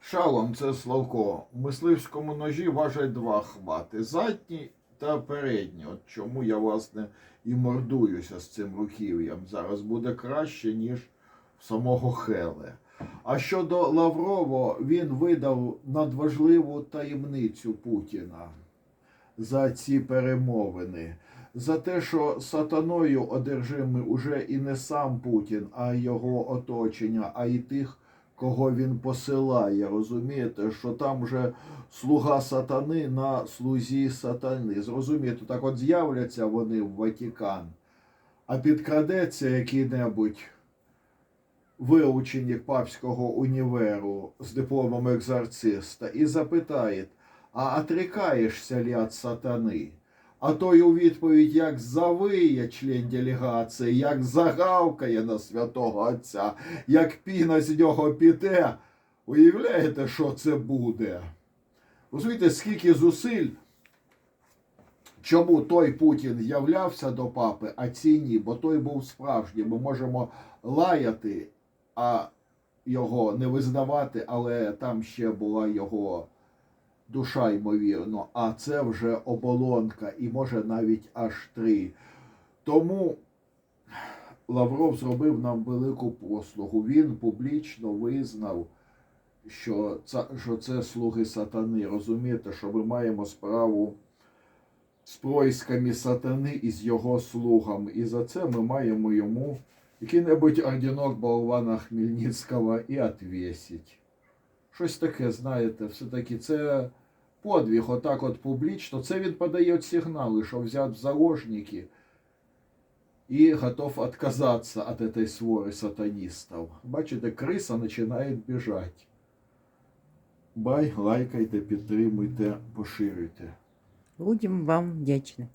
Шалом це Славко. У мисливському ножі важать два хвати задній та передній. От чому я, власне, і мордуюся з цим руків'ям. Зараз буде краще, ніж в самого Хеле. А щодо Лаврово, він видав надважливу таємницю Путіна за ці перемовини. За те, що сатаною одержимий уже і не сам Путін, а його оточення, а й тих, кого він посилає. Розумієте, що там вже слуга сатани на слузі сатани. Зрозумієте, так от з'являться вони в Ватікан, а підкрадеться який-небудь виученик папського універу з дипломом екзорциста і запитає, а отрікаєшся ли від сатани? А той у відповідь як завиє член делегації, як загавкає на святого Отця, як піна з нього піде. Уявляєте, що це буде? Розумієте, скільки зусиль, чому той Путін являвся до папи, а ці ні, бо той був справжній. Ми можемо лаяти, а його не визнавати, але там ще була його душа, ймовірно, а це вже оболонка, і може навіть аж три. Тому Лавров зробив нам велику послугу. Він публічно визнав, що це, що це слуги сатани. Розумієте, що ми маємо справу з происками сатани і з його слугами. І за це ми маємо йому який-небудь орденок болвана Хмельницького і отвесить. Щось таке, знаєте, все-таки це подвиг, отак от публічно. Це він подає сигнали, що взят в заложники і готов отказаться от этой свори сатанистов. Бачите, криса починає біжати. Бай, лайкайте, підтримуйте, поширюйте. Будемо вам вдячні.